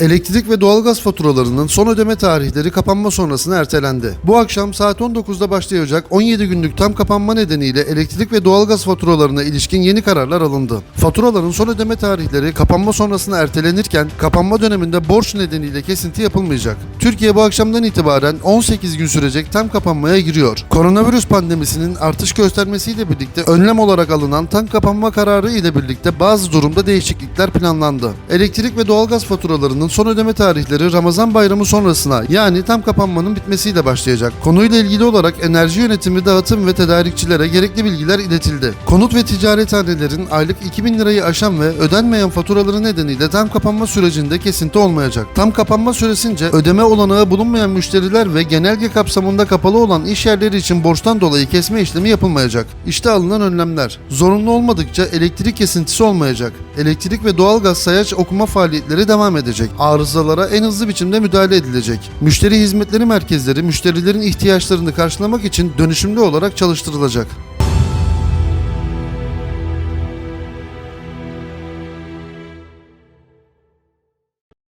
Elektrik ve doğalgaz faturalarının son ödeme tarihleri kapanma sonrasına ertelendi. Bu akşam saat 19'da başlayacak 17 günlük tam kapanma nedeniyle elektrik ve doğalgaz faturalarına ilişkin yeni kararlar alındı. Faturaların son ödeme tarihleri kapanma sonrasına ertelenirken kapanma döneminde borç nedeniyle kesinti yapılmayacak. Türkiye bu akşamdan itibaren 18 gün sürecek tam kapanmaya giriyor. Koronavirüs pandemisinin artış göstermesiyle birlikte önlem olarak alınan tam kapanma kararı ile birlikte bazı durumda değişiklikler planlandı. Elektrik ve doğalgaz faturalarının son ödeme tarihleri Ramazan bayramı sonrasına yani tam kapanmanın bitmesiyle başlayacak. Konuyla ilgili olarak enerji yönetimi, dağıtım ve tedarikçilere gerekli bilgiler iletildi. Konut ve ticarethanelerin aylık 2000 lirayı aşan ve ödenmeyen faturaları nedeniyle tam kapanma sürecinde kesinti olmayacak. Tam kapanma süresince ödeme olanağı bulunmayan müşteriler ve genelge kapsamında kapalı olan iş yerleri için borçtan dolayı kesme işlemi yapılmayacak. İşte alınan önlemler. Zorunlu olmadıkça elektrik kesintisi olmayacak. Elektrik ve doğalgaz sayaç okuma faaliyetleri devam edecek. Arızalara en hızlı biçimde müdahale edilecek. Müşteri hizmetleri merkezleri müşterilerin ihtiyaçlarını karşılamak için dönüşümlü olarak çalıştırılacak.